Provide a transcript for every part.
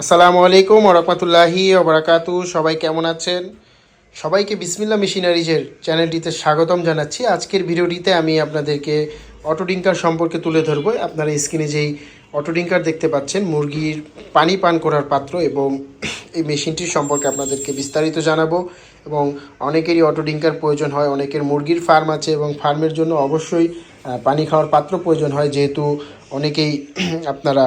আসসালামু আলাইকুম ওরহমতুল্লাহি ওবরাকাতু সবাই কেমন আছেন? সবাইকে বিসমিল্লা মেশিনারিজের চ্যানেলটিতে স্বাগতম জানাচ্ছি। আজকের ভিডিওটিতে আমি আপনাদেরকে অটোডিঙ্কার সম্পর্কে তুলে ধরবো। আপনারা স্ক্রিনে যেই অটোডিঙ্কার দেখতে পাচ্ছেন, মুরগির পানি পান করার পাত্র এবং এই মেশিনটির সম্পর্কে আপনাদেরকে বিস্তারিত জানাব এবং অনেকেরই অটোডিঙ্কার প্রয়োজন হয়, অনেকের মুরগির ফার্ম আছে এবং ফার্মের জন্য অবশ্যই পানি খাওয়ার পাত্র প্রয়োজন হয়। যেহেতু অনেকেই আপনারা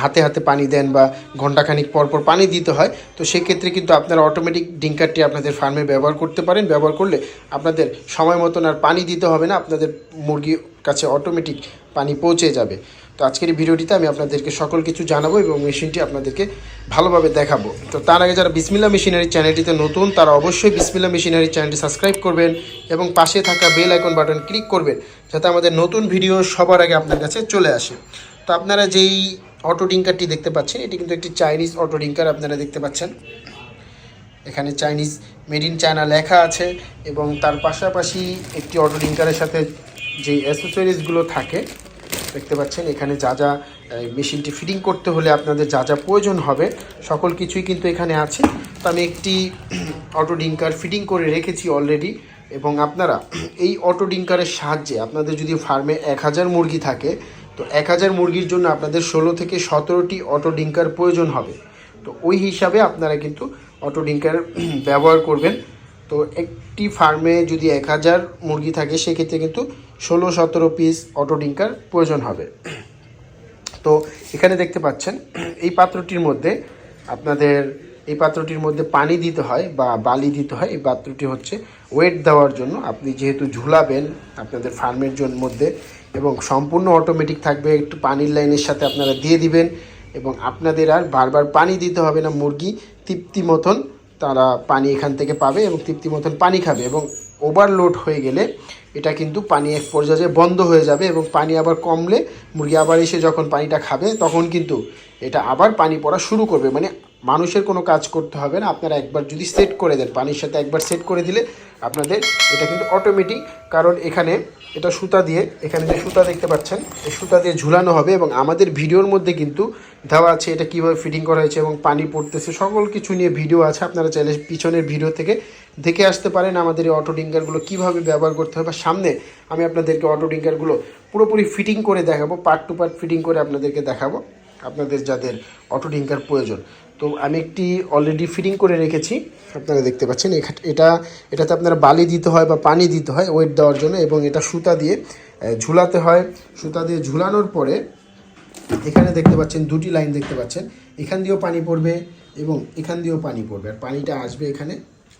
হাতে হাতে পানি দেন বা ঘন্টাখানিক পর পর পানি দিতে হয়, তো সেক্ষেত্রে কিন্তু আপনারা অটোমেটিক ডিঙ্কারটি আপনাদের ফার্মে ব্যবহার করতে পারেন। ব্যবহার করলে আপনাদের সময় মতন আর পানি দিতে হবে না, আপনাদের মুরগির কাছে অটোমেটিক পানি পৌঁছে যাবে। তো আজকের এই ভিডিওটিতে আমি আপনাদেরকে সকল কিছু জানাব এবং মেশিনটি আপনাদেরকে ভালোভাবে দেখাবো। তো তার আগে যারা বিসমিল্লা মেশিনারি চ্যানেলটিতে নতুন, তারা অবশ্যই বিসমিল্লা মেশিনারি চ্যানেলটি সাবস্ক্রাইব করবেন এবং পাশে থাকা বেল আইকন বাটন ক্লিক করবেন, যাতে আমাদের নতুন ভিডিও সবার আগে আপনার কাছে চলে আসে। তো আপনারা যেই অটো ডিঙ্কারটি দেখতে পাচ্ছেন। এটি কিন্তু একটি চাইনিজ অটো ডিঙ্কার আপনারা দেখতে পাচ্ছেন। এখানে চাইনিজ মেড ইন চায়না লেখা আছে এবং তার পাশাপাশি একটি অটো ডিঙ্কারের সাথে যে অ্যাসেসরিজগুলো থাকে, দেখতে পাচ্ছেন, এখানে যা যা মেশিনটি ফিটিং করতে হলে আপনাদের যা যা প্রয়োজন হবে, সকল কিছুই কিন্তু এখানে আছে। তো আমি একটি অটো ডিঙ্কার ফিটিং করে রেখেছি অলরেডি এবং আপনারা এই অটো ডিঙ্কারের সাহায্যে, আপনাদের যদি ফার্মে এক হাজার মুরগি থাকে তো এক হাজার মুরগির জন্য আপনাদের ষোলো থেকে সতেরোটি অটো ডিঙ্কার প্রয়োজন হবে। তো ওই হিসাবে আপনারা কিন্তু অটো ডিঙ্কার ব্যবহার করবেন। তো একটি ফার্মে যদি এক হাজার মুরগি থাকে, সেক্ষেত্রে কিন্তু ষোলো, সতেরো পিস অটো ডিঙ্কার প্রয়োজন হবে। তো এখানে দেখতে পাচ্ছেন, এই পাত্রটির মধ্যে আপনাদের এই পাত্রটির মধ্যে পানি দিতে হয় বা বালি দিতে হয়। এই পাত্রটি হচ্ছে ওয়েট দেওয়ার জন্য। আপনি যেহেতু ঝুলাবেন আপনাদের ফার্মের জন্য মধ্যে এবং সম্পূর্ণ অটোমেটিক থাকবে, একটু পানির লাইনের সাথে আপনারা দিয়ে দিবেন এবং আপনাদের আর বারবার পানি দিতে হবে না। মুরগি তৃপ্তি মতন তারা পানি এখান থেকে পাবে এবং তৃপ্তি মতন পানি খাবে এবং ওভারলোড হয়ে গেলে এটা কিন্তু পানি এক পর্যায়ে বন্ধ হয়ে যাবে এবং পানি আবার কমলে মুরগি আবার এসে যখন পানিটা খাবে, তখন কিন্তু এটা আবার পানি পড়া শুরু করবে। মানে মানুষের কোনো কাজ করতে হবে না। আপনারা একবার যদি সেট করে দেন, পানির সাথে একবার সেট করে দিলে আপনাদের এটা কিন্তু অটোমেটিক কারণ এখানে এটা সুতা দিয়ে, এখানে যে সুতা দেখতে পাচ্ছেন, এই সুতা দিয়ে ঝুলানো হবে এবং আমাদের ভিডিওর মধ্যে কিন্তু দেওয়া আছে এটা কীভাবে ফিটিং করা হয়েছে এবং পানি পড়তেছে, সকল কিছু নিয়ে ভিডিও আছে। আপনারা চাইলে পিছনের ভিডিও থেকে দেখে আসতে পারেন আমাদের এই অটো ডিঙ্কারগুলো কীভাবে ব্যবহার করতে হবে বা সামনে আমি আপনাদেরকে অটো ডিঙ্কারগুলো পুরোপুরি ফিটিং করে দেখাবো পার্ট টু পার্ট ফিটিং করে আপনাদেরকে দেখাবো, আপনাদের যাদের অটো ডিঙ্কার প্রয়োজন। তো আমি একটি অলরেডি ফিটিং করে রেখেছি। আপনারা দেখতে পাচ্ছেন এটা, এটাতে আপনারা বালি দিতে হয় বা পানি দিতে হয় ওয়েট দেওয়ার জন্য এবং এটা সুতা দিয়ে ঝুলাতে হয়। সুতা দিয়ে ঝুলানোর পরে এখানে দেখতে পাচ্ছেন দুটি লাইন দেখতে পাচ্ছেন। এখান দিয়েও পানি পড়বে এবং এখান দিয়েও পানি পড়বে। আর পানিটা আসবে এখানে।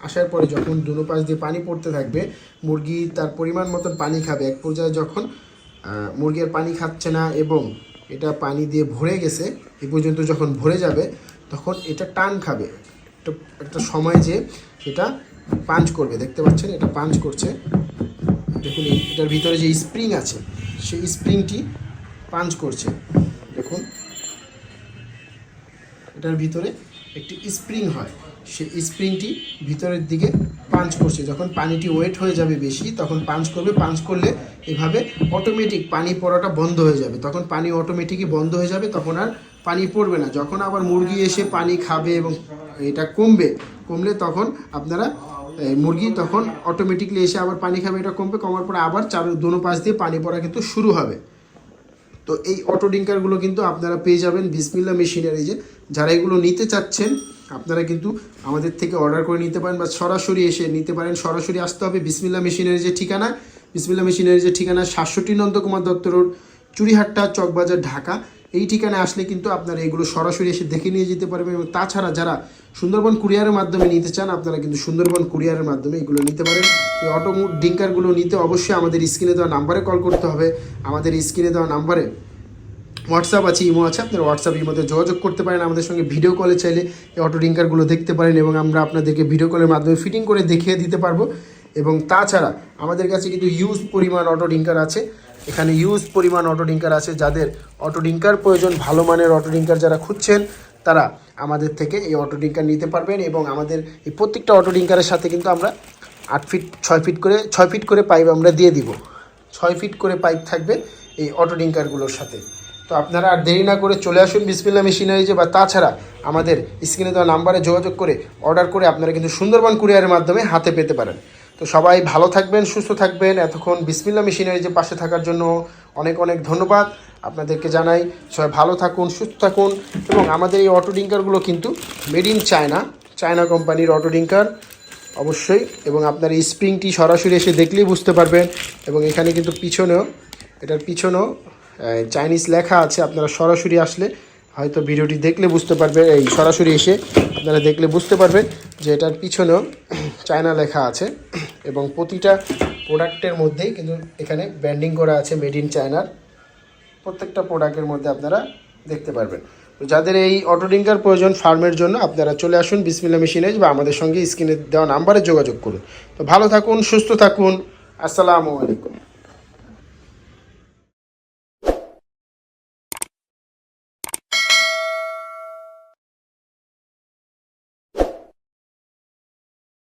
আসার পরে যখন দুনো পাশ দিয়ে পানি পড়তে থাকবে, মুরগি তার পরিমাণ মতন পানি খাবে। এক পর্যায়ে যখন মুরগি আর পানি খাচ্ছে না এবং এটা পানি দিয়ে ভরে গেছে, এ পর্যন্ত যখন ভরে যাবে তখন এটা টান খাবে। একটা সময় যে এটা পাঞ্চ করবে, দেখতে পাচ্ছেন? এটা পাঞ্চ করছে। দেখুন এটার ভিতরে যে স্প্রিং আছে, সেই স্প্রিংটি পাঞ্চ করছে। দেখুন, এটার ভিতরে একটি স্প্রিং হয়। সেই স্প্রিংটি ভিতরের দিকে পাঞ্চ করছে। যখন পানিটি ওয়েট হয়ে যাবে বেশি, তখন পাঞ্চ করবে। পাঞ্চ করলে এভাবে অটোমেটিক পানি পড়াটা বন্ধ হয়ে যাবে। তখন পানি অটোমেটিকই বন্ধ হয়ে যাবে, তখন আর পানি পড়বে না। যখন আবার মুরগি এসে পানি খাবে এবং এটা কমবে, কমলে তখন আপনারা মুরগি তখন অটোমেটিকলি এসে আবার পানি খাবে, এটা কমবে, কমার পরে আবার চার, দোনো পাশ দিয়ে পানি পড়া কিন্তু শুরু হবে। তো এই অটো ডিঙ্কারগুলো কিন্তু আপনারা পেয়ে যাবেন বিসমিল্লা মেশিনারি যে, যারা এগুলো নিতে চাচ্ছেন, আপনারা কিন্তু আমাদের থেকে অর্ডার করে নিতে পারেন বা সরাসরি এসে নিতে পারেন। সরাসরি আসতে হবে বিসমিল্লা মেশিনারি যে ঠিকানা বিসমিল্লা মেশিনারি যে ঠিকানা সাতষট্টি নন্দকুমার দত্ত রোড চুরিহাট্টা চকবাজার, ঢাকা। এই ঠিকানায় আসলে কিন্তু আপনারা এগুলো সরাসরি এসে দেখে নিয়ে যেতে পারবেন এবং তাছাড়া যারা সুন্দরবন কুরিয়ারের মাধ্যমে নিতে চান, আপনারা কিন্তু সুন্দরবন কুরিয়ারের মাধ্যমে এগুলো নিতে পারেন। এই অটো ডিঙ্কারগুলো নিতে অবশ্যই আমাদের স্ক্রিনে দেওয়া নাম্বারে কল করতে হবে। আমাদের স্ক্রিনে দেওয়া নাম্বারে হোয়াটসঅ্যাপ আছে, ইমো আছে, আপনারা হোয়াটসঅ্যাপ ইমোতে যোগাযোগ করতে পারেন। আমাদের সঙ্গে ভিডিও কলে চাইলে এই অটো ডিঙ্কারগুলো দেখতে পারেন এবং আমরা আপনাদেরকে ভিডিও কলের মাধ্যমে ফিটিং করে দেখিয়ে দিতে পারব। এবং তাছাড়া আমাদের কাছে কিন্তু ইউজ পরিমাণ অটো ডিঙ্কার আছে। এখানে ইউজ পরিমাণ অটো ডিঙ্কার আছে, যাদের অটো ডিঙ্কার প্রয়োজন, ভালো মানের অটো ডিঙ্কার যারা খুঁজছেন, তারা আমাদের থেকে এই অটো ডিঙ্কার নিতে পারবেন এবং আমাদের এই প্রত্যেকটা অটো ডিঙ্কারের সাথে কিন্তু আমরা আট ফিট ছয় ফিট করে, ছয় ফিট করে পাইপ আমরা দিয়ে দিব। ছয় ফিট করে পাইপ থাকবে এই অটো ডিঙ্কারগুলোর সাথে। তো আপনারা আর দেরি না করে চলে আসুন বিসমিল্লা মেশিনারিজে বা তাছাড়া আমাদের স্ক্রিনে দেওয়া নাম্বারে যোগাযোগ করে অর্ডার করে আপনারা কিন্তু সুন্দরবন কুরিয়ারের মাধ্যমে হাতে পেতে পারেন। তো সবাই ভালো থাকবেন, সুস্থ থাকবেন। এতক্ষণ বিসমিল্লা মেশিনের মেশিনারিজে পাশে থাকার জন্য অনেক অনেক ধন্যবাদ। আপনাদেরকে জানাই, সবাই ভালো থাকুন, সুস্থ থাকুন এবং আমাদের এই অটো ডিঙ্কারগুলো কিন্তু মেড ইন চায়না চায়না কোম্পানির অটো ডিঙ্কার অবশ্যই এবং আপনার এই স্প্রিংটি সরাসরি এসে দেখলেই বুঝতে পারবেন এবং এখানে কিন্তু পিছনেও, এটার পিছনেও চাইনিজ লেখা আছে, আপনারা সরাসরি আসলে হয়তো ভিডিওটি দেখলে বুঝতে পারবেন, এই সরাসরি এসে আপনারা দেখলে বুঝতে পারবেন যে এটার পিছনেও চায়না লেখা আছে। এবং প্রতিটা প্রোডাক্টের মধ্যেই কিন্তু এখানে ব্যান্ডিং করা আছে মেড ইন চায়নার প্রত্যেকটা প্রোডাক্টের মধ্যে আপনারা দেখতে পারবেন। তো যাদের এই অটো ডিঙ্কার প্রয়োজন ফার্মের জন্য, আপনারা চলে আসুন বিসমিল্লা মেশিনেজ বা আমাদের সঙ্গে স্ক্রিনে দেওয়া নাম্বারে যোগাযোগ করুন। তো ভালো থাকুন, সুস্থ থাকুন। আসসালামু আলাইকুম।